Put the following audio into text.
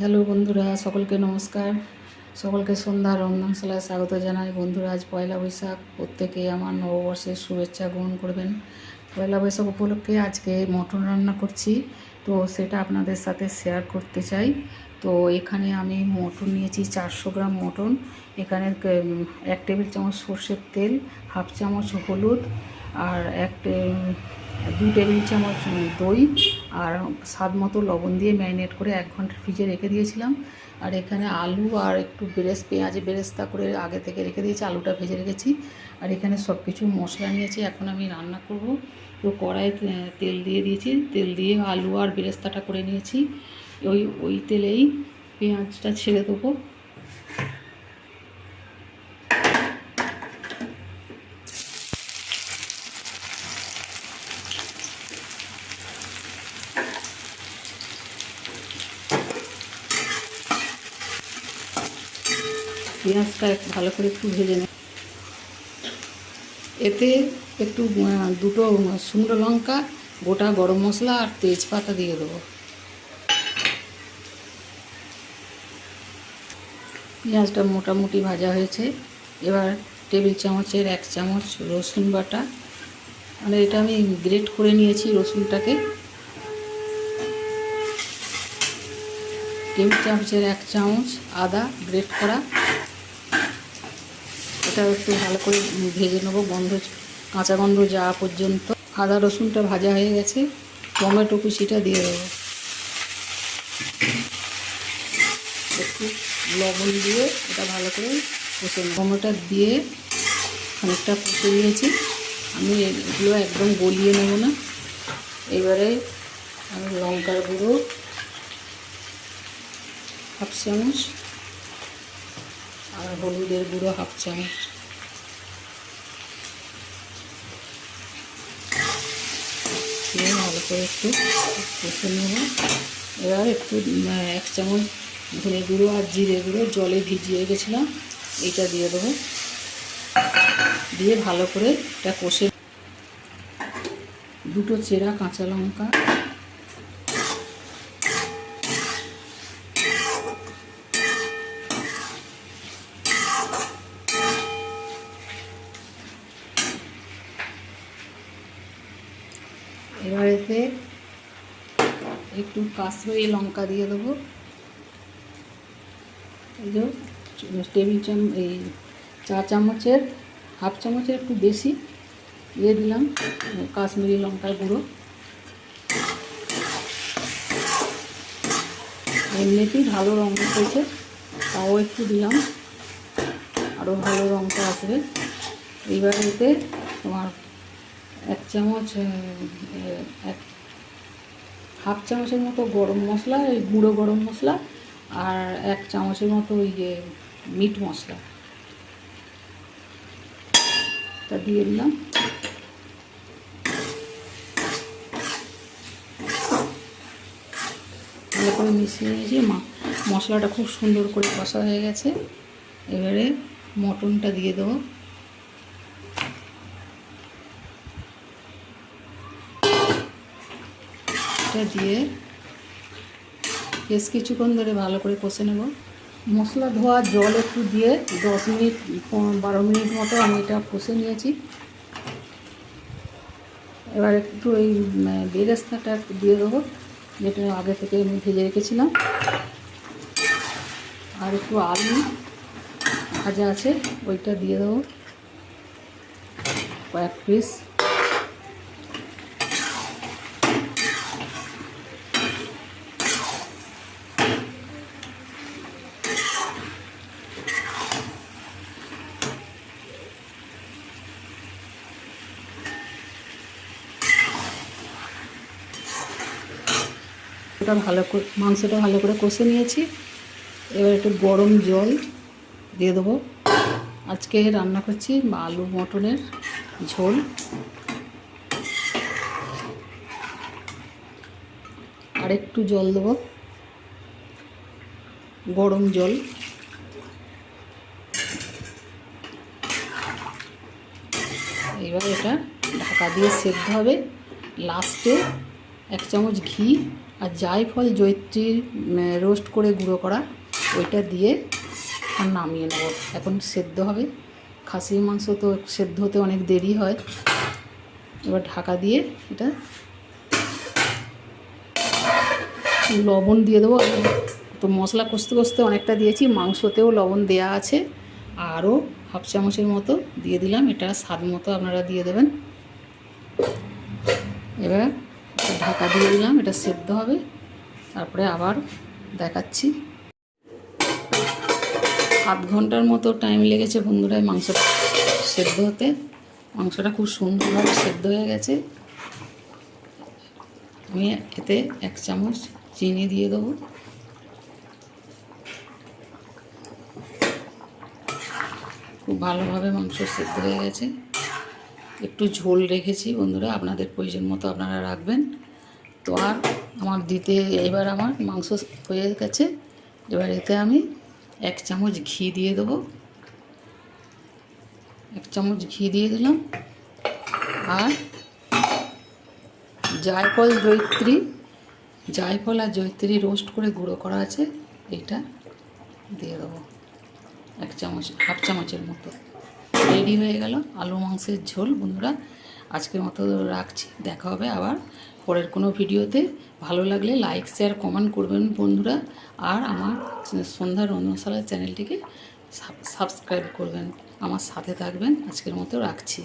Hello বন্ধুরা, সকলকে নমস্কার। সকলকে সন্ধ্যা রন্ধনশালায় স্বাগত জানাই। বন্ধুরা, আজ পয়লা বৈশাখ, প্রত্যেকে আমার নববর্ষের শুভেচ্ছা গ্রহণ করবেন। পয়লা বৈশাখ উপলক্ষে আজকে মটন রান্না করছি। তো সেটা আপনাদের সাথে শেয়ার করতে চাই। তো এখানে আমি মটন নিয়েছি চারশো গ্রাম মটন। এখানে এক টেবিল চামচ সর্ষের তেল, হাফ চামচ হলুদ আর এক দু টেবিল চামচ দই আর স্বাদ মতো লবণ দিয়ে ম্যারিনেট করে এক ঘণ্টা ফ্রিজে রেখে দিয়েছিলাম। আর এখানে আলু আর একটু বেরেস পেঁয়াজে বেরেস্তা করে আগে থেকে রেখে দিয়েছি আলুটা ভেজে রেখেছি। আর এখানে সব কিছু মশলা নিয়েছি এখন আমি রান্না করব। তো কড়াইতে আহ, তেল দিয়ে দিয়েছি তেল দিয়ে আলু আর বেরেস্তাটা করে নিয়েছি। ওই ওই তেলেই পেঁয়াজটা ছেড়ে দেবো। পেঁয়াজটা ভালো করে একটু ভেজে নেব এতে একটু দুটো শুকনো লঙ্কা, গোটা গরম মশলা আর তেজপাতা দিয়ে দেবো। পেঁয়াজটা মোটামুটি ভাজা হয়েছে। এবার টেবিল চামচের এক চামচ রসুন বাটা। মানে এটা আমি গ্রেট করে নিয়েছি রসুনটাকে। টেবিল চামচের এক চামচ আদা গ্রেট করা। এটা একটু ভালো করে ভেজে নেব। গন্ধ কাঁচা গন্ধ যাওয়া পর্যন্ত। আদা রসুনটা ভাজা হয়ে গেছে। টমেটো কুচিটা দিয়ে দেবো। একটু লবণ দিয়ে এটা ভালো করে কষে টমেটো দিয়ে খানিকটা কষে নিয়েছি। আমি এগুলো একদম গলিয়ে নেব না। এবারে লঙ্কার গুঁড়ো, হাফ চামচ আর হলুদের গুঁড়ো হাফ চামচ ভালো করে একটু কষে নেব। এবার একটু এক চামচ ধনে গুঁড়ো আর জিরে গুঁড়ো জলে ভিজিয়ে গেছিলাম এটা দিয়ে দেবো। দিয়ে ভালো করে এটা কষে দুটো চেরা কাঁচা লঙ্কা এতে একটু কাশ্মীরি লঙ্কা দিয়ে দেবো। এই যে টেবিল চাম, এই চা চামচের, হাফ চামচের একটু বেশি দিয়ে দিলাম, কাশ্মীরি লঙ্কার গুঁড়ো। এমনিতেই ভালো রঙ হয়েছে তাও একটু দিলাম। আরও ভালো রঙটা আসবে। এইবার এতে তোমার এক চামচ এক হাফ চামচের মতো গরম মশলা, এই গুঁড়ো গরম মশলা, আর এক চামচের মতো ওই যে মিট মশলা। তা দিয়ে দিলাম। ভালো করে মিশিয়ে নিয়েছি। মশলাটা খুব সুন্দর করে কষা হয়ে গেছে। এবারে মটনটা দিয়ে দেবো। এটা দিয়ে বেশ কিছুক্ষণ ধরে ভালো করে কষে নেব। মশলা ধোয়া জল একটু দিয়ে দশ মিনিট বারো মিনিট মতো আমি এটা কষে নিয়েছি। এবার একটু উম, বেরেস্তাটা একটু দিয়ে দেবো যেটা আগে থেকে আমি ভেজে রেখেছিলাম। আর একটু আলু ভাজা আছে ওইটা দিয়ে দেবো। কয়েক পিস। ওটা ভালো করে, মাংসটা ভালো করে কষে নিয়েছি। এবার একটু গরম জল দিয়ে দেবো। আজকে রান্না করছি আলু মটনের ঝোল। আর একটু জল দেবো। গরম জল। এবার এটা ঢাকা দিয়ে সেদ্ধ হবে। লাস্টে এক চামচ ঘি। আর জায়ফল জৈত্রী রোস্ট করে গুঁড়ো করা, ওইটা দিয়ে আর নামিয়ে নেব। এখন সেদ্ধ হবে। খাসির মাংস তো সেদ্ধ হতে অনেক দেরি হয়। এবার ঢাকা দিয়ে এটা লবণ দিয়ে দেবো। তো মশলা কষতে কষতে অনেকটা দিয়েছি। মাংসতেও লবণ দেয়া আছে। আরও হাফ চামচের মতো দিয়ে দিলাম। এটা স্বাদ মতো আপনারা দিয়ে দেবেন। এবার ঢাকা দিয়ে দিলাম, এটা সেদ্ধ হবে। তারপরে আবার দেখাচ্ছি। আধ ঘণ্টার মতো টাইম লেগেছে বন্ধুরা মাংসটা সেদ্ধ হতে। মাংসটা খুব সুন্দরভাবে সেদ্ধ হয়ে গেছে। আমি এতে এক চামচ চিনি দিয়ে দেবো। খুব ভালোভাবে মাংস সেদ্ধ হয়ে গেছে। একটু ঝোল রেখেছি বন্ধুরা, আপনাদের প্রয়োজন মতো আপনারা রাখবেন। তো আর আমার দিতে এবার আমার মাংস হয়ে গেছে। এবার এতে আমি এক চামচ ঘি দিয়ে দেবো। এক চামচ ঘি দিয়ে দিলাম। আর জায়ফল জৈত্রী জায়ফল আর জৈত্রী রোস্ট করে গুঁড়ো করা আছে, এটা দিয়ে দেবো। এক চামচ, হাফ চামচের মতো। রেডি হয়ে গেল আলু মাংসের ঝোল, বন্ধুরা। আজকের মতো রাখছি। দেখা হবে আবার পরের কোনো ভিডিওতে। ভালো লাগলে লাইক শেয়ার কমেন্ট করবেন বন্ধুরা। আর আমার সন্ধ্যা রন্ধনশালার চ্যানেলটিকে সাবস্ক্রাইব করবেন। আমার সাথে থাকবেন। আজকের মতো রাখছি।